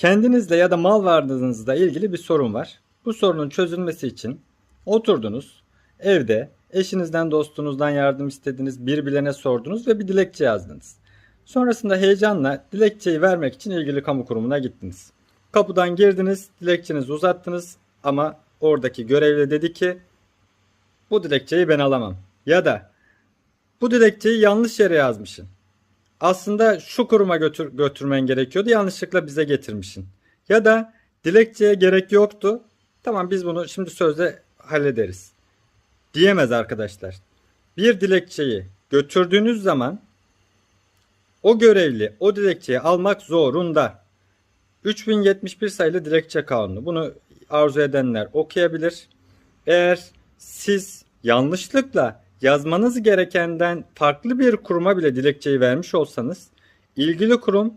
Kendinizle ya da mal varlığınızla ilgili bir sorun var. Bu sorunun çözülmesi için oturdunuz, evde eşinizden dostunuzdan yardım istediniz, birbirlerine sordunuz ve bir dilekçe yazdınız. Sonrasında heyecanla dilekçeyi vermek için ilgili kamu kurumuna gittiniz. Kapıdan girdiniz, dilekçenizi uzattınız ama oradaki görevli dedi ki bu dilekçeyi ben alamam. Ya da bu dilekçeyi yanlış yere yazmışsın. Aslında şu kuruma götür, götürmen gerekiyordu. Yanlışlıkla bize getirmişsin. Ya da dilekçeye gerek yoktu. Tamam biz bunu şimdi sözle hallederiz. Diyemez arkadaşlar. Bir dilekçeyi götürdüğünüz zaman o görevli o dilekçeyi almak zorunda. 3071 sayılı dilekçe kanunu. Bunu arzu edenler okuyabilir. Eğer siz yanlışlıkla yazmanız gerekenden farklı bir kuruma bile dilekçeyi vermiş olsanız ilgili kurum